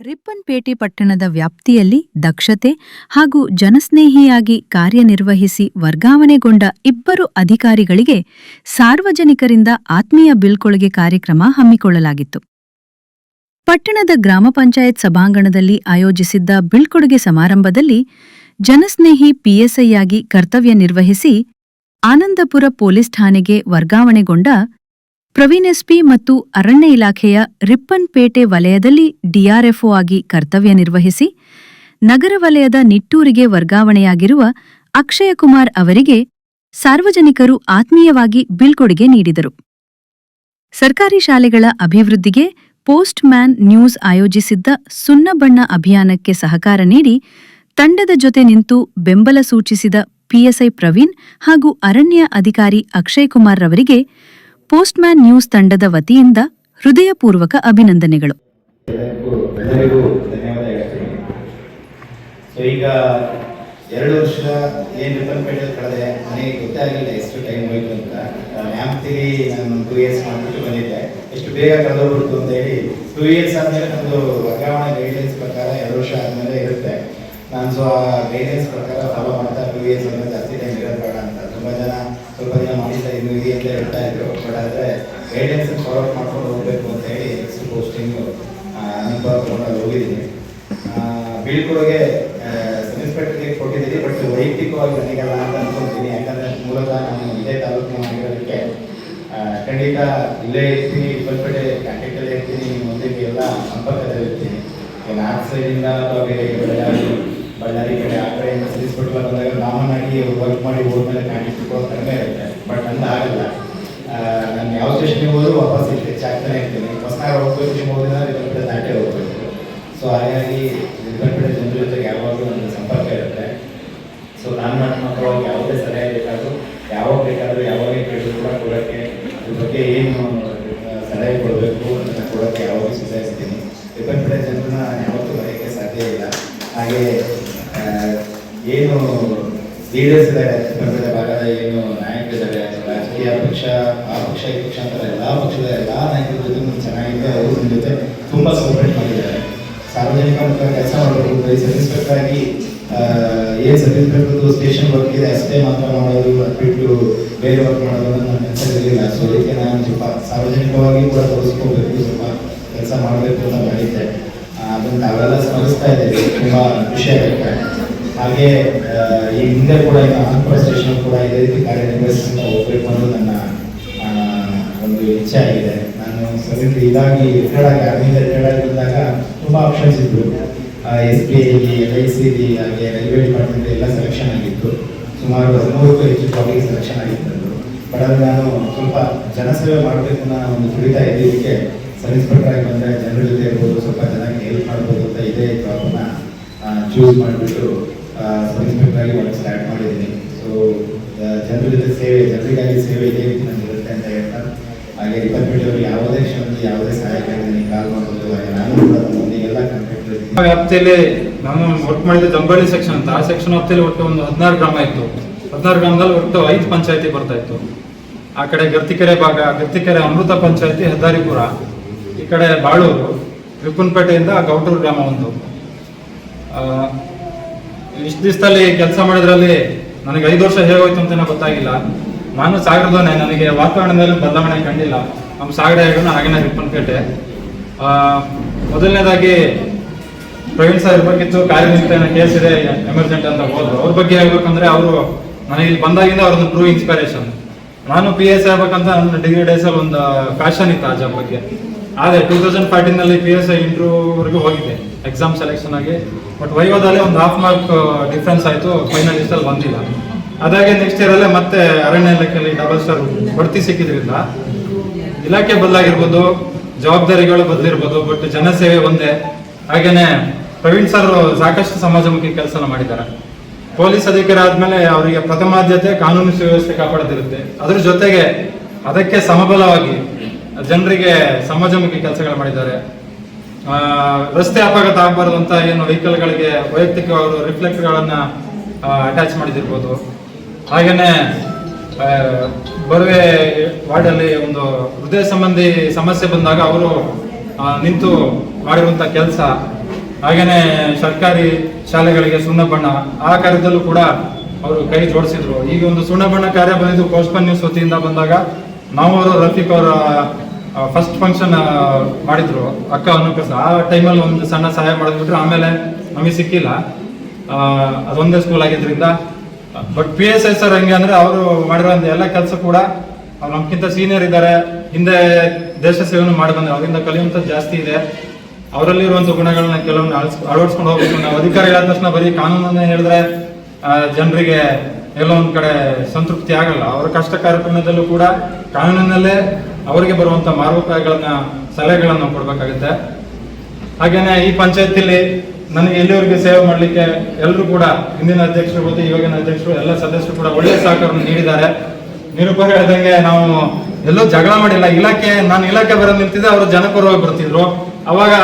ರಿಪ್ಪನ್ಪೇಟೆ ಪಟ್ಟಣದ ವ್ಯಾಪ್ತಿಯಲ್ಲಿ ದಕ್ಷತೆ ಹಾಗೂ ಜನಸ್ನೇಹಿಯಾಗಿ ಕಾರ್ಯನಿರ್ವಹಿಸಿ ವರ್ಗಾವಣೆಗೊಂಡ ಇಬ್ಬರು ಅಧಿಕಾರಿಗಳಿಗೆ ಸಾರ್ವಜನಿಕರಿಂದ ಆತ್ಮೀಯ ಬೀಳ್ಕೊಡುಗೆ ಕಾರ್ಯಕ್ರಮ ಹಮ್ಮಿಕೊಳ್ಳಲಾಗಿತ್ತು. ಪಟ್ಟಣದ ಗ್ರಾಮ ಪಂಚಾಯತ್ ಸಭಾಂಗಣದಲ್ಲಿ ಆಯೋಜಿಸಿದ್ದ ಬೀಳ್ಕೊಡುಗೆ ಸಮಾರಂಭದಲ್ಲಿ ಜನಸ್ನೇಹಿ ಪಿಎಸ್ಐಯಾಗಿ ಕರ್ತವ್ಯ ನಿರ್ವಹಿಸಿ ಆನಂದಪುರ ಪೊಲೀಸ್ ಠಾಣೆಗೆ ವರ್ಗಾವಣೆಗೊಂಡ ಪ್ರವೀಣ್ ಎಸ್ಪಿ ಮತ್ತು ಅರಣ್ಯ ಇಲಾಖೆಯ ರಿಪ್ಪನ್ಪೇಟೆ ವಲಯದಲ್ಲಿ ಡಿಆರ್ಎಫ್ಒ ಆಗಿ ಕರ್ತವ್ಯ ನಿರ್ವಹಿಸಿ, ನಗರ ವಲಯದ ನಿಟ್ಟೂರಿಗೆ ವರ್ಗಾವಣೆಯಾಗಿರುವ ಅಕ್ಷಯ ಕುಮಾರ್ ಅವರಿಗೆ ಸಾರ್ವಜನಿಕರು ಆತ್ಮೀಯವಾಗಿ ಬೀಳ್ಕೊಡುಗೆ ನೀಡಿದರು. ಸರ್ಕಾರಿ ಶಾಲೆಗಳ ಅಭಿವೃದ್ಧಿಗೆ ಪೋಸ್ಟ್ ಮ್ಯಾನ್ ನ್ಯೂಸ್ ಆಯೋಜಿಸಿದ್ದ ಸುನ್ನಬಣ್ಣ ಅಭಿಯಾನಕ್ಕೆ ಸಹಕಾರ ನೀಡಿ, ತಂಡದ ಜೊತೆ ನಿಂತು ಬೆಂಬಲ ಸೂಚಿಸಿದ ಪಿಎಸ್ಐ ಪ್ರವೀಣ್ ಹಾಗೂ ಅರಣ್ಯ ಅಧಿಕಾರಿ ಅಕ್ಷಯ್ ಕುಮಾರ್ ರವರಿಗೆ ಪೋಸ್ಟ್ಮ್ಯಾನ್ ನ್ಯೂಸ್ ತಂಡದ ವತಿಯಿಂದ ಹೃದಯಪೂರ್ವಕ ಅಭಿನಂದನೆಗಳು. ಈಗ ಎರಡು ವರ್ಷ ಏನು ರಿಪನ್ಪೇಟೆಯಲ್ಲಿ ಕಳೆದೆ ನನಗೆ ಗೊತ್ತೇ ಎಷ್ಟು ಟೈಮ್ ಹೋಯ್ತು ಅಂತ. ನ್ಯಾಮ್ತಿಲಿ ನಾನು ಟೂ ಇಯರ್ಸ್ ಮಾಡಿಬಿಟ್ಟು ಬಂದಿದ್ದೆ. ಎಷ್ಟು ಬೇಗ ಕಳೆದೋಗ್ಬಿಡ್ತು ಅಂತ ಹೇಳಿ ಟೂ ಇಯರ್ಸ್ ಆದಮೇಲೆ ನಮ್ಮದು ವರ್ಗಾವಣೆ ಗೈಡ್ಲೈನ್ಸ್ ಪ್ರಕಾರ ಎರಡು ವರ್ಷ ಆದಮೇಲೆ ಇರುತ್ತೆ. ನಾನು ಸೊ ಆ ಗೈಡ್ಲೈನ್ಸ್ ಪ್ರಕಾರ ಫಾಲೋ ಮಾಡ್ತಾ ಟೂ ಇಯರ್ಸ್ ಆದಮೇಲೆ ಜಾಸ್ತಿ ಟೈಮ್ ಇರೋದು ಬೇಡ ಅಂತ ತುಂಬ ಜನ ಸ್ವಲ್ಪ ಮಾಡಿಲ್ಲ ಇನ್ನು ಈ ಅಂತ ಹೇಳ್ತಾ ಇದ್ರು. ಬಟ್ ಆದರೆ ಗೈಡೆನ್ಸ್ ಫಾಲೋ ಮಾಡ್ಕೊಂಡು ಹೋಗಬೇಕು ಅಂತ ಹೇಳಿ ಎಕ್ಸ್ ಪೋಸ್ಟಿಂಗು ನಂಬರ್ ತೊಗೊಂಡಾಗ ಹೋಗಿದ್ದೀನಿ. ಬೀಳ್ಕೊಡುಗೆ ಸಬ್ ಇನ್ಸ್ಪೆಕ್ಟರ್ಗೆ ಕೊಟ್ಟಿದ್ದೀನಿ ಬಟ್ ವೈಯಕ್ತಿಕವಾಗಿ ನನಗಲ್ಲ ಅಂತ ಅನ್ಕೊಂತೀನಿ. ಯಾಕಂದರೆ ಮೂಲತಃ ನಾನು ಇದೇ ತಾಲೂಕಿನ ಆಗಿರೋದಕ್ಕೆ ಖಂಡಿತ ಇಲ್ಲೇ ಇರ್ತೀನಿ ಇಪ್ಪಲ್ಪೇಟೆ ಕಾಂಟ್ಯಾಕ್ಟಲ್ಲೇ ಇರ್ತೀನಿ ಮುಂದಕ್ಕೆ ಎಲ್ಲ ಸಂಪರ್ಕದಲ್ಲಿ ಇರ್ತೀನಿ ನಾಲ್ಕು ಸೈಡಿಂದ ಅಥವಾ ಬೇರೆ ಬಳ್ಳಾರಿ ಬಳ್ಳಾರಿ ಕಡೆ ಆ ಕಡೆಯಿಂದ ಸಲ್ಲಿಸ್ಬಿಟ್ಟು ಬಂದಾಗ ಕಾಮನ್ ಆಗಿ ವರ್ಕ್ ಮಾಡಿ ಹೋದ್ಮೇಲೆ ಕಾಂಟ್ಯಾಕ್ಟ್ ಕೊಡೋದು ಕಡಿಮೆ ಇರುತ್ತೆ ಬಟ್ ನಂದು ಆಗಲ್ಲ ನಾನು ಯಾವ ಸ್ಟೇಷನ್ಗೆ ಹೋದ್ರು ವಾಪಸ್ ಇಲ್ಲಿ ಹೆಚ್ಚಾಗ್ತಾನೆ ಇರ್ತೀನಿ ಹೊಸನಾಗ ಹೋಗ್ಬೇಕು ಶಿವಮೊಗ್ಗದಿಂದ ರಿಪಲ್ಪೇಟೆ ದಾಟೇ ಹೋಗ್ಬೇಕು ಸೊ ಹಾಗಾಗಿ ರಿಪಲ್ಪೇಟೆ ಜನರ ಜೊತೆಗೆ ಯಾವಾಗಲೂ ನನ್ನ ಸಂಪರ್ಕ ಇರುತ್ತೆ ಸೊ ನಾನು ಮಾಡ್ಕೊಳ್ಳೋಕೆ ಯಾವುದೇ ಸಲಹೆ ಬೇಕಾದರೂ ಯಾವಾಗ ಬೇಕಾದರೂ ಯಾವಾಗ ಕೇಳಿದ್ರು ಕೂಡ ಕೊಡೋಕ್ಕೆ ಅದ್ರ ಬಗ್ಗೆ ಏನು ಆ, ಸಲಹೆ ಕೊಡಬೇಕು ಅದನ್ನು ಕೊಡೋಕ್ಕೆ ಯಾವಾಗಲೂ ಸುಧಾರಿಸ್ತೀನಿ ರಿಪಲ್ಪೇಟೆ ಜನರನ್ನ ಯಾವತ್ತೂ ಬರೆಯೋಕ್ಕೆ ಸಾಧ್ಯ ಇಲ್ಲ. ಹಾಗೆ ಏನು ಲೀಡರ್ಸ್ ಇದ್ದಾರೆ ರಿಪಲ್ಪೇಟೆ ಭಾಗದ ಏನು ನಾಯಕರಿದ್ದಾರೆ ರಾಜಕೀಯ ಪಕ್ಷ, ಆ ಪಕ್ಷ, ಈ ಪಕ್ಷ ಅಂತಾರೆ, ಎಲ್ಲ ಪಕ್ಷದ ಎಲ್ಲ ನಾಯಕರ ಜೊತೆ ನಾನು ಚೆನ್ನಾಗಿದೆ. ಅವರು ನನ್ನ ಜೊತೆ ತುಂಬ ಸಪೋರ್ಟ್ ಮಾಡಿದ್ದಾರೆ. ಸಾರ್ವಜನಿಕ ಮುಖ ಕೆಲಸ ಮಾಡಬೇಕು ಇನ್ಸ್ಪೆಕ್ಟರ್ ಆಗಿ ಏನು ಸಬ್ ಸ್ಟೇಷನ್ ವರ್ಕ್ ಇದೆ ಅಷ್ಟೇ ಮಾತ್ರ ಮಾಡೋದು, ಅದ್ಬಿಟ್ಟು ಬೇರೆ ವರ್ಕ್ ಮಾಡೋದು ನನ್ನ ಕೆಲಸ ಸೊ ಅದಕ್ಕೆ ನಾನು ಸ್ವಲ್ಪ ಸಾರ್ವಜನಿಕವಾಗಿ ಕೂಡ ತೋರಿಸ್ಕೋಬೇಕು, ಸ್ವಲ್ಪ ಕೆಲಸ ಮಾಡಬೇಕು ಅಂತ ಮಾಡಿದ್ದೆ. ಅದನ್ನ ನಾವೆಲ್ಲ ಸ್ಮರಿಸ್ತಾ ಇದ್ದೀವಿ. ತುಂಬ ಖುಷಿ ಆಗುತ್ತೆ. ಹಾಗೆ ಈ ಹಿಂದೆ ಕೂಡ ಈಗ ಆಂಧ್ರ ಸ್ಟೇಷನ್ ಕೂಡ ಇದೇ ರೀತಿ ಕಾರ್ಯನಿರ್ವಹಿಸ್ತಾ ಹೋಗ್ಬೇಕು ಅನ್ನೋದು ನನ್ನ ಒಂದು ಇಚ್ಛೆ ಆಗಿದೆ. ನಾನು ಸದ್ಯಕ್ಕೆ ಇದಾಗಿ ರಿಟೈರ್ಡ್ ಆಗಿ ಆರ್ಮಿಯಿಂದ ರಿಟೈರ್ಡ್ ಆಗಿ ಬಂದಾಗ ತುಂಬ ಆಪ್ಷನ್ಸ್ ಇದ್ರು ಎಸ್ ಪಿ ಐಲಿ ಎಲ್ ಐ ಸಿ ಹಾಗೆ ರೈಲ್ವೆ ಡಿಪಾರ್ಟ್ಮೆಂಟ್ ಎಲ್ಲ ಸೆಲೆಕ್ಷನ್ ಆಗಿತ್ತು. ಸುಮಾರು ಹದಿಮೂರಕ್ಕೂ ಹೆಚ್ಚು ಜಾಬಿಗೆ ಸೆಲೆಕ್ಷನ್ ಆಗಿತ್ತು ಬಟ್ ಅದು ನಾನು ಸ್ವಲ್ಪ ಜನಸೇವೆ ಮಾಡಬೇಕು ಅನ್ನೋ ಒಂದು ದುಡಿತಾ ಇದ್ದಿದ್ದಕ್ಕೆ ಸಬ್ ಇನ್ಸ್ಪೆಕ್ಟರ್ ಆಗಿ ಬಂದರೆ ಜನರ ಜೊತೆ ಇರ್ಬೋದು, ಸ್ವಲ್ಪ ಚೆನ್ನಾಗಿ ಹೆಲ್ಪ್ ಮಾಡ್ಬೋದು ಅಂತ ಇದೇ ಜಾಬನ್ನ ಚೂಸ್ ಮಾಡಿಬಿಟ್ಟು ಸಬ್ ಇನ್ಸ್ಪೆಕ್ಟರ್ ಆಗಿ ಸ್ಟಾರ್ಟ್ ಮಾಡಿದ್ದೀನಿ. ಸೊ ಜನರ ಜೊತೆ ಸೇವೆ, ಜನರಿಗಾಗಿ ಸೇವೆ ಇದೇ ಅಂತ ಹೇಳ್ತಾ, ಹಾಗೆ ಡಿಪಾರ್ಟ್ಮೆಂಟ್ ಅವರು ಯಾವುದೇ ಕ್ಷಣದಲ್ಲಿ ಯಾವುದೇ ಸಹಾಯ ಕೇಳಿದ್ರೆ ಕಾಲ್ ಮಾಡ್ಬೋದು, ಹಾಗೆ ನಾನು ಕೂಡ ಎಲ್ಲ ಕಾಂಟ್ಯಾಕ್ಟ್ ವ್ಯಾಪ್ತಿಯಲ್ಲಿ ನಾನು ವರ್ಕ್ ಮಾಡಿದ ಜಂಬಳ್ಳಿ ಸೆಕ್ಷನ್ ಅಂತ, ಆ ಸೆಕ್ಷನ್ ವ್ಯಾಪ್ತಿಯಲ್ಲಿ ಒಟ್ಟು ಒಂದು ಹದಿನಾರು ಗ್ರಾಮ ಇತ್ತು. ಹದಿನಾರು ಗ್ರಾಮದಲ್ಲಿ ಒಟ್ಟು ಐದು ಪಂಚಾಯತಿ ಬರ್ತಾ ಇತ್ತು. ಆ ಕಡೆ ಗರ್ತಿಕೆರೆ ಭಾಗ, ಗರ್ತಿಕೆರೆ ಅಮೃತ ಪಂಚಾಯತಿ, ಹೆದ್ದಾರಿಪುರ. ಈ ಕಡೆ ಬಾಳೂರು ರಿಪ್ಪನ್ಪೇಟೆಯಿಂದ ಗೌಟೂರು ಗ್ರಾಮ ಒಂದು. ಇಷ್ಟು ದಿವಸದಲ್ಲಿ ಕೆಲಸ ಮಾಡಿದ್ರಲ್ಲಿ ನನಗೆ ಐದು ವರ್ಷ ಹೇಗೋಯ್ತು ಅಂತ ಗೊತ್ತಾಗಿಲ್ಲ. ನಾನು ಸಾಗರದವನೇ, ನನಗೆ ವಾತಾವರಣದಲ್ಲಿ ಬದಲಾವಣೆ ಕಂಡಿಲ್ಲ. ನಮ್ಮ ಸಾಗರ ಹೇಳೋಣ ಹಾಗೇನೆ ರಿಪ್ಪನ್ಪೇಟೆ ಮೊದಲನೇದಾಗಿ ಪ್ರವೀಣ್ ಸರ್ ಇರ್ಬೇಕಿತ್ತು ಕಾರ್ಯನಿರ್ತ ಕೇಸ್ ಇದೆ, ಎಮರ್ಜೆಂಟ್ ಅಂತ ಹೋದ್ರು. ಅವ್ರ ಬಗ್ಗೆ ಹೇಳ್ಬೇಕಂದ್ರೆ ಅವರು ನನಗೆ ಇಲ್ಲಿ ಬಂದಾಗಿಂದ ಅವ್ರದ್ದು ಟ್ರೂ ಇನ್ಸ್ಪಿರೇಷನ್ ನಾನು ಪಿ ಎಸ್ ಆಗ್ಬೇಕಂತ ನನ್ನ ಡಿಗ್ರಿ ಡೇಸಲ್ಲಿ ಒಂದು ಫ್ಯಾಷನ್ ಇತ್ತು ಆ ಜಾಬ್ ಬಗ್ಗೆ. ಆದರೆ ಟೂ ತೌಸಂಡ್ ಫಾರ್ಟೀನಲ್ಲಿ ಪಿ ಎಸ್ ಐ ಇಂಟರ್ವ್ಯೂವರೆಗೂ ಹೋಗಿದ್ದೆ ಎಕ್ಸಾಮ್ ಸೆಲೆಕ್ಷನ್ ಆಗಿ. ಬಟ್ ವೈವದಲ್ಲಿ ಒಂದು ಹಾಫ್ ಮಾರ್ಕ್ ಡಿಫ್ರೆನ್ಸ್ ಆಯಿತು. ಫೈನಲ್ ಅಲ್ಲಿ ಬಂದಿಲ್ಲ. ಅದಾಗೆ ನೆಕ್ಸ್ಟ್ ಇಯರಲ್ಲೇ ಮತ್ತೆ ಅರಣ್ಯ ಇಲಾಖೆಯಲ್ಲಿ ಡಬಲ್ ಸ್ಟಾರ್ ಬಡ್ತಿ ಸಿಕ್ಕಿದ್ರಿಂದ ಇಲಾಖೆ ಬದಲಾಗಿರ್ಬೋದು, ಜವಾಬ್ದಾರಿಗಳು ಬದಲಿರ್ಬೋದು ಬಟ್ ಜನಸೇವೆ ಒಂದೇ. ಹಾಗೇನೆ ಪ್ರವೀಣ್ ಸರ್ ಸಾಕಷ್ಟು ಸಮಾಜಮುಖಿ ಕೆಲಸ ಮಾಡಿದ್ದಾರೆ. ಪೊಲೀಸ್ ಅಧಿಕಾರಿ ಆದ್ಮೇಲೆ ಅವರಿಗೆ ಪ್ರಥಮ ಆದ್ಯತೆ ಕಾನೂನು ಸುವ್ಯವಸ್ಥೆ ಕಾಪಾಡೋದಿರುತ್ತೆ ಅದ್ರ ಜೊತೆಗೆ ಅದಕ್ಕೆ ಸಮಬಲವಾಗಿ ಜನರಿಗೆ ಸಮಾಜಮುಖಿ ಕೆಲಸಗಳು ಮಾಡಿದ್ದಾರೆ. ರಸ್ತೆ ಅಪಘಾತ ಆಗಬಾರ್ದು ಅಂತ ಏನು ವೆಹಿಕಲ್ಗಳಿಗೆ ವೈಯಕ್ತಿಕ ಅವರು ರಿಫ್ಲೆಕ್ಟ್ಗಳನ್ನು ಅಟ್ಯಾಚ್ ಮಾಡಿದಿರ್ಬೋದು. ಹಾಗೆಯೇ ಬರುವೆ ವಾರ್ಡಲ್ಲಿ ಒಂದು ಹೃದಯ ಸಂಬಂಧಿ ಸಮಸ್ಯೆ ಬಂದಾಗ ಅವರು ನಿಂತು ಮಾಡಿರುವಂಥ ಕೆಲಸ. ಹಾಗೆಯೇ ಸರ್ಕಾರಿ ಶಾಲೆಗಳಿಗೆ ಸುಣ್ಣ ಬಣ್ಣ ಆ ಕಾರ್ಯದಲ್ಲೂ ಕೂಡ ಅವರು ಕೈ ಜೋಡಿಸಿದ್ರು. ಈಗ ಒಂದು ಸುಣ್ಣ ಬಣ್ಣ ಕಾರ್ಯ ಬಂದಿದ್ದು ಕೋಸ್ಪನ್ ನ್ಯೂಸ್ ವತಿಯಿಂದ ಬಂದಾಗ ನಾವು ಅವರು ರಫೀಕ್ ಅವರ ಫಸ್ಟ್ ಫಂಕ್ಷನ್ ಮಾಡಿದ್ರು. ಅಕ್ಕ ಅನ್ನೋಕ್ಕೋಸ್ಕರ ಆ ಟೈಮಲ್ಲಿ ಒಂದು ಸಣ್ಣ ಸಹಾಯ ಮಾಡಿದ್ಬಿಟ್ರೆ ಆಮೇಲೆ ನಮಗೆ ಸಿಕ್ಕಿಲ್ಲ. ಅದೊಂದೇ ಸ್ಕೂಲ್ ಆಗಿದ್ದರಿಂದ but P S I sir ಹೆಂಗೆ ಅಂದರೆ ಅವರು ಮಾಡಿರೋ ಎಲ್ಲ ಕೆಲಸ ಕೂಡ ಅವ್ರು ನಮ್ಗಿಂತ ಸೀನಿಯರ್ ಇದ್ದಾರೆ. ಹಿಂದೆ ದೇಶ ಸೇವೆಯನ್ನು ಮಾಡಿ ಬಂದ್ರೆ. ಅವರಿಂದ ಕಲಿಯುವಂಥದ್ದು ಜಾಸ್ತಿ ಇದೆ. ಅವರಲ್ಲಿರುವಂಥ ಗುಣಗಳನ್ನ ಕೆಲವೊಂದು ಅಳ್ಸ್- ಅಳವಡಿಸ್ಕೊಂಡು ಹೋಗ್ಬೇಕು ನಾವು ಅಧಿಕಾರಿ ಹೇಳಿದ ತಕ್ಷಣ ಬರೀ ಕಾನೂನನ್ನೇ ಹೇಳಿದ್ರೆ ಜನರಿಗೆ ಎಲ್ಲೋ ಒಂದು ಕಡೆ ಸಂತೃಪ್ತಿ ಆಗಲ್ಲ. ಅವರ ಕಷ್ಟ ಕಾರ್ಯಕ್ರಮದಲ್ಲೂ ಕೂಡ ಕಾನೂನಿನಲ್ಲೇ ಅವರಿಗೆ ಬರುವಂತ ಮಾರ್ಗೋಪಾಯಗಳನ್ನ, ಸಲಹೆಗಳನ್ನು ಕೊಡಬೇಕಾಗುತ್ತೆ. ಹಾಗೇನೆ ಈ ಪಂಚಾಯತಿಲಿ ನನಗೆ ಎಲ್ಲಿವರೆಗೆ ಸೇವೆ ಮಾಡಲಿಕ್ಕೆ ಎಲ್ಲರೂ ಕೂಡ ಹಿಂದಿನ ಅಧ್ಯಕ್ಷರು, ಮತ್ತು ಇವಾಗಿನ ಅಧ್ಯಕ್ಷರು, ಎಲ್ಲ ಸದಸ್ಯರು ಕೂಡ ಒಳ್ಳೆಯ ಸಹಕಾರವನ್ನು ನೀಡಿದ್ದಾರೆ. ನಿರೂಪರು ಹೇಳಿದಂಗೆ ನಾವು ಎಲ್ಲೂ ಜಗಳ ಮಾಡಿಲ್ಲ. ಇಲಾಖೆ, ನಾನು ಇಲಾಖೆ ಬರೋದು ನಿಂತಿದ್ದೆ, ಅವರು ಜನಪರವಾಗಿ ಬರ್ತಿದ್ರು. ಅವಾಗ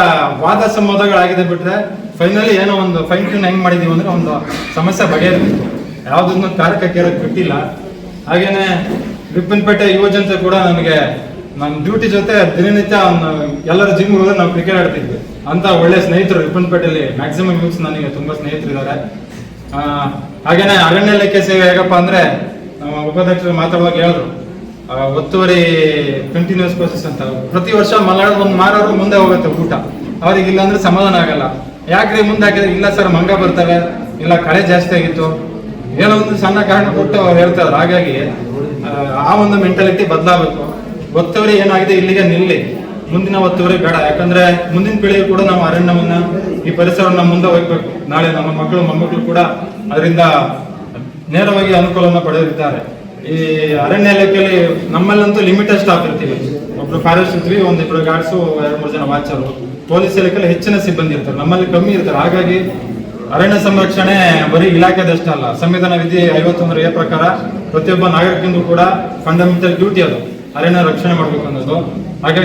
ವಾದ ಸಂವಾದಗಳಾಗಿದೆ ಬಿಟ್ರೆ ಫೈನಲಿ ಏನೋ ಒಂದು ಫೈನ್ ಟ್ಯೂನ್ ಹೆಂಗ್ ಮಾಡಿದೀವಿ ಅಂದ್ರೆ ಒಂದು ಸಮಸ್ಯೆ ಬಗೆಹರಿಸಿತ್ತು ಯಾವುದನ್ನು ಕಾರ್ಯಕ್ಕೆ ಬಿಟ್ಟಿಲ್ಲ. ಹಾಗೇನೆ ರಿಪ್ಪನ್ಪೇಟೆ ಯುವ ಜನತೆ ಕೂಡ ನನಗೆ ನಮ್ಮ ಡ್ಯೂಟಿ ಜೊತೆ ದಿನನಿತ್ಯ ಎಲ್ಲರ ಜಿಮ್ ಹೋದ್ರೆ ನಾವು ಕ್ರಿಕೆಟ್ ಆಡ್ತಿದ್ವಿ. ಅಂತ ಒಳ್ಳೆ ಸ್ನೇಹಿತರು ರಿಪ್ಪನ್ಪೇಟೆಯಲ್ಲಿ ಮ್ಯಾಕ್ಸಿಮಮ್ ಯೂತ್ಸ್ ನನಗೆ ತುಂಬಾ ಸ್ನೇಹಿತರಿದ್ದಾರೆ ಆ, ಹಾಗೇನೆ ಅರಣ್ಯ ಇಲಾಖೆ ಸೇವೆ ಹೇಗಪ್ಪ ಅಂದ್ರೆ ನಮ್ಮ ಉಪಾಧ್ಯಕ್ಷರು ಮಾತಾಡುವಾಗ ಹೇಳಿದ್ರು. ಒತ್ತುವರಿ ಕಂಟಿನ್ಯೂಸ್ ಪ್ರೋಸೆಸ್ ಅಂತ. ಪ್ರತಿ ವರ್ಷ ಮಲಾಡ ಒಂದು ಮಾರೋರು ಮುಂದೆ ಹೋಗುತ್ತೆ ಊಟ. ಅವ್ರಿಗೆ ಇಲ್ಲ ಅಂದ್ರೆ ಸಮಾಧಾನ ಆಗಲ್ಲ. ಯಾಕ್ರಿ ಮುಂದೆ ಹಾಕಿದ್ರೆ ಇಲ್ಲ ಸರ್ ಮಂಗ ಬರ್ತವೆ ಇಲ್ಲ ಕಳೆ ಜಾಸ್ತಿ ಆಗಿತ್ತು. ಏನೋ ಒಂದು ಸಣ್ಣ ಕಾರಣ ಕೊಟ್ಟು ಅವ್ರು ಹೇಳ್ತಾರೆ ಹಾಗಾಗಿ ಆ, ಒಂದು ಮೆಂಟಾಲಿಟಿ ಬದಲಾಗಬೇಕು. ಒತ್ತುವರಿ ಏನಾಗಿದೆ ಇಲ್ಲಿಗೆ ನಿಲ್ಲಿ. ಮುಂದಿನ ಒತ್ತುವರಿ ಬೇಡ. ಯಾಕಂದ್ರೆ ಮುಂದಿನ ಪೀಳಿಗೆ ಕೂಡ ನಾವು ಅರಣ್ಯವನ್ನ ಈ ಪರಿಸರವನ್ನ ಮುಂದೆ ಹೋಗ್ಬೇಕು. ನಾಳೆ ನಮ್ಮ ಮಕ್ಕಳು ಮೊಮ್ಮಕ್ಕಳು ಕೂಡ ಅದರಿಂದ ನೇರವಾಗಿ ಅನುಕೂಲವನ್ನು ಪಡೆದಿದ್ದಾರೆ. ಈ ಅರಣ್ಯ ಇಲಾಖೆಯಲ್ಲಿ ನಮ್ಮಲ್ಲಂತೂ ಲಿಮಿಟೆಡ್ ಸ್ಟಾಫ್ ಇರ್ತೀವಿ. ಒಬ್ರು ಫಾರೆಸ್ಟ್ ಇರ್ತೀವಿ ಒಂದಿಬ್ರು ಗಾರ್ಡ್ಸು ಎರಡು ಮೂರು ಜನ ವಾಚರು ಪೊಲೀಸ್ ಇಲಾಖೆಯಲ್ಲಿ ಹೆಚ್ಚಿನ ಸಿಬ್ಬಂದಿ ಇರ್ತಾರೆ. ನಮ್ಮಲ್ಲಿ ಕಮ್ಮಿ ಇರ್ತಾರೆ. ಹಾಗಾಗಿ ಅರಣ್ಯ ಸಂರಕ್ಷಣೆ ಬರೀ ಇಲಾಖೆದಷ್ಟೇ ಅಲ್ಲ ಸಂವಿಧಾನ ವಿಧಿ ಐವತ್ತೊಂದರ ಪ್ರಕಾರ ಪ್ರತಿಯೊಬ್ಬ ನಾಗರಿಕಂದು ಕೂಡ ಫಂಡಮೆಂಟಲ್ ಡ್ಯೂಟಿ ಅದು. ಅರಣ್ಯ ರಕ್ಷಣೆ ಮಾಡಬೇಕು ಅನ್ನೋದು. ಹಾಗಾಗಿ